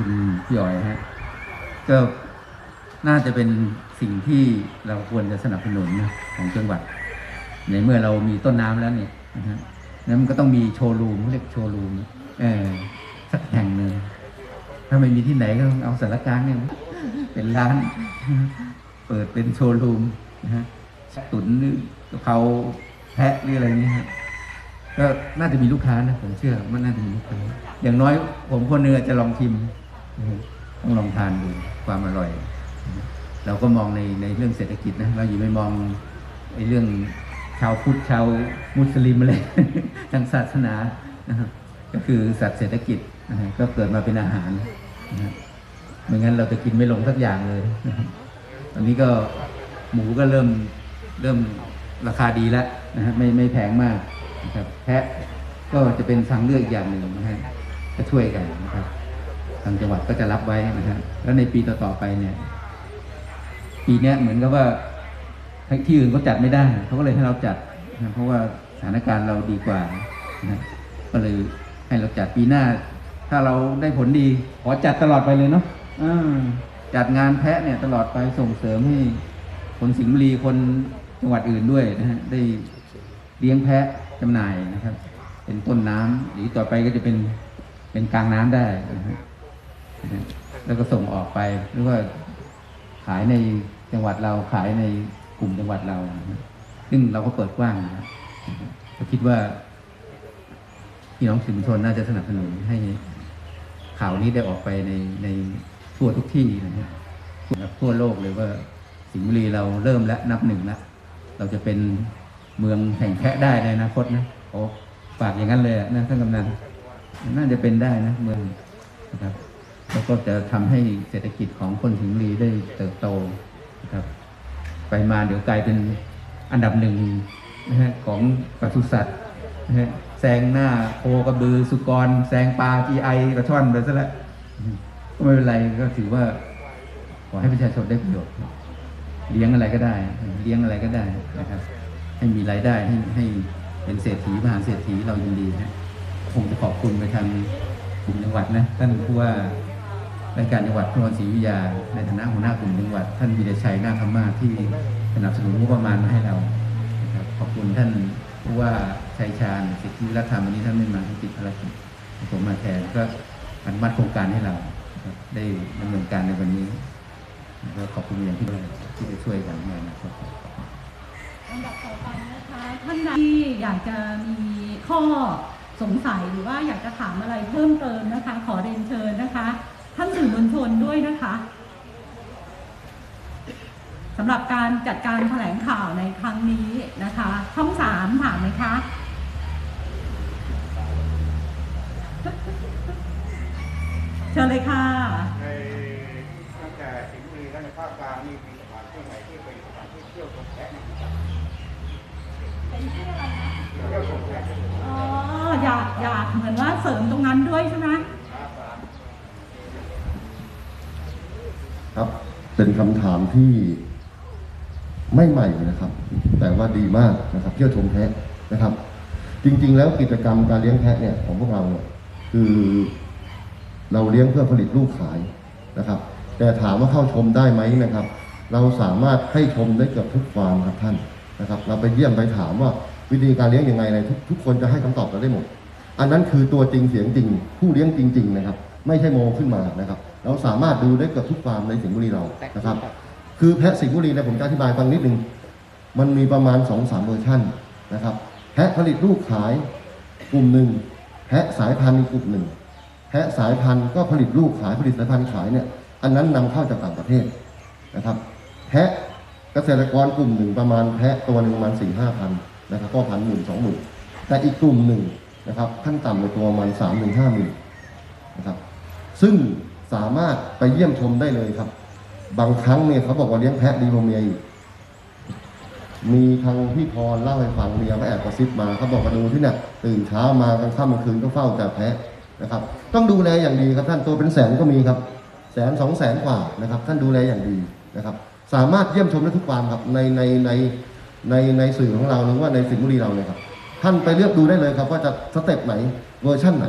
คุณพี่อ๋อยฮะก็น่าจะเป็นสิ่งที่เราควรจะสนับสนุนนะของจังหวัด ในเมื่อเรามีต้นน้ำแล้วเนี่ยนะฮะนั้นมันก็ต้องมีโชว์รูมเขาเรียกโชว์รูมเออสักแห่งหนึ่งถ้าไม่มีที่ไหนก็เอาสารกลางเนี่ย เป็นร้าน เปิดเป็นโชว์รูมนะฮะตุ๋นหรือกะเพราแพะหรืออะไรเงี้ยก็น่าจะมีลูกค้านะผมเชื่อมันน่าจะมีลูกค้าอย่างน้อยผมคนนึงอาจจะลองชิม ต้องลองทานดูความอร่อย เราก็มองในในเรื่องเศรษฐกิจนะ เราอย่าไปมองไอ้เรื่องชาวพุทธชาวมุสลิมอะไรทางศาสนา ก็คือสัตว์เศรษฐกิจก็เกิดมาเป็นอาหารไม่งั้นเราจะกินไม่ลงสักอย่างเลยตอนนี้ก็หมูก็เริ่มเริ่มราคาดีแล้วนะฮะไม่ไม่แพงมากนะครับแพะก็จะเป็นทางเลือกอีกอย่างหนึ่งนะฮะจะช่วยกันนะครับ ทางจังหวัดก็จะรับไว้นะฮะแล้วในปีต่อๆไปเนี่ย ปีนี้เหมือนกับว่าที่อื่นเขาจัดไม่ได้เขาก็เลยให้เราจัดนะเพราะว่าสถานการณ์เราดีกว่านะก็เลยให้เราจัดปีหน้า ถ้าเราได้ผลดีขอจัดตลอดไปเลยเนาะจัดงานแพะเนี่ยตลอดไปส่งเสริมให้คนสิงห์บุรีคนจังหวัดอื่นด้วยนะฮะได้เลี้ยงแพะจำหน่ายนะครับ เป็นต้นน้ำหรือต่อไปก็จะเป็นเป็นกลางน้ำได้นะฮะนะฮะ แล้วก็ส่งออกไปหรือว่าขายในจังหวัดเราขายในกลุ่มจังหวัดเรา ซึ่งเราก็เปิดกว้างนะครับก็คิดว่าพี่น้องสื่อมวลชนน่าจะสนับสนุนให้ข่าวนี้ได้ออกไปในในทั่วทุกที่นะครับทั่วโลกเลยว่าสิงห์บุรีเราเริ่มแล้วนับหนึ่งแล้วเราจะเป็นเมืองแห่งแพะได้ในอนาคตนะโอ้ฝากอย่างนั้นเลยนะท่านกำนันน่าจะเป็นได้นะเมืองนะครับ แล้วก็จะทำให้เศรษฐกิจของคนสิงห์บุรีได้เติบโตนะครับ ไปมาเดี๋ยวกลายเป็นอันดับหนึ่งนะฮะของปศุสัตว์นะฮะแซงหน้าโคกระบือสุกร แซงปลาจีไอกระช่อนไปซะแล้วก็ไม่เป็นไรก็ถือว่า ขอให้ประชาชนได้ประโยชน์เลี้ยงอะไรก็ได้ เลี้ยงอะไรก็ได้นะครับ ให้มีรายได้ให้ให้เป็นเศรษฐีมหาเศรษฐีเรายินดีนะคงจะขอบคุณไปทางกลุ่มจังหวัดนะท่านผู้ว่า ราชการจังหวัดพระนครศรีอยุธยา ในฐานะหัวหน้ากลุ่มจังหวัด ท่านวีรชัยนาคธรรมาที่สนับสนุนงบประมาณมาให้เรานะครับขอบคุณท่านผู้ว่าชัยชาญสิทธิรัตธรรมวันนี้ท่านไม่มาท่านติดภารกิจผมมาแทนก็อนุมัติโครงการให้เรา ได้ดำเนินการในวันนี้ก็ขอบคุณอย่างที่ด้วยที่จะช่วยกันในอนาคตลำดับต่อไปนะคะท่านใดที่อยากจะมีข้อสงสัยหรือว่าอยากจะถามอะไรเพิ่มเติมนะคะ ด้วยนะคะสำหรับการจัดการแถลงข่าวในครั้งนี้นะคะ ช่องสามถามไหมคะ เชิญเลยค่ะในตั้งแต่สิงห์บุรีและในภาคกลางนี่มีสถานที่ไหนที่เป็นสถานที่เที่ยวชมแพะในจังหวัดเป็นที่อะไรนะเที่ยวชมแพะอ๋ออยากอยากเหมือนว่าเสริมตรงนั้นด้วยใช่ไหม ครับ เป็นคำถามที่ไม่ใหม่นะครับ แต่ว่าดีมากนะครับเที่ยวชมแพะนะครับ จริง ๆ แล้วกิจกรรมการเลี้ยงแพะเนี่ยของพวกเราเนี่ยคือเราเลี้ยงเพื่อผลิตลูกขายนะครับ แต่ถามว่าเข้าชมได้ไหมนะครับ เราสามารถให้ชมได้เกือบทุกฟาร์มครับท่านนะครับ เราไปเยี่ยมไปถามว่าวิธีการเลี้ยงยังไงอะไรทุกทุกคนจะให้คำตอบเราได้หมด อันนั้นคือตัวจริงเสียงจริง ผู้เลี้ยงจริง ๆ นะครับ ไม่ใช่โมขึ้นมานะครับ เราสามารถดูได้เกือบทุกฟาร์มในสิงห์บุรีเรานะครับ คือแพะสิงห์บุรีเนี่ยผมจะอธิบายฟังนิดนึงมันมีประมาณ2อสามเวอร์ชันนะครับแพะผลิตลูกขายกลุ่มหนึ่งแพะสายพันธุ์อีกกลุ่มหนึ่งแพะสายพันธุ์ก็ผลิตลูกขายผลิตสายพันธุ์ขายเนี่ยอันนั้นนำเข้าจากต่างประเทศนะครับแพะเกษตรกรกลุ่มหนึ่งประมาณแพะตัวหนึ่งประมาณสี่ห้าพันนะครับก็พันหมื่นสองหมื่นแต่อีกกลุ่มหนึ่งนะครับขั้นต่ำในตัวประมาณสามถึงห้าหมื่นนะครับซึ่ง สามารถไปเยี่ยมชมได้เลยครับ บางครั้งเนี่ยเขาบอกว่าเลี้ยงแพะดีกว่าเมียอีกมีทางพี่พรเล่าให้ฟังเมียก็แอบกระซิบมาเขาบอกมาดูที่เนี่ยตื่นเช้ามากลางค่ำกลางคืนก็เฝ้าแต่แพะนะครับ ต้องดูแลอย่างดีครับท่านตัวเป็นแสนก็มีครับ แสนสองแสนกว่านะครับ ท่านดูแลอย่างดีนะครับ สามารถเยี่ยมชมได้ทุกวันครับในในในในในสื่อของเราหรือว่าในสิงห์บุรีเราเลยครับ ท่านไปเลือกดูได้เลยครับ ว่าจะสเต็ปไหนเวอร์ชั่นไหน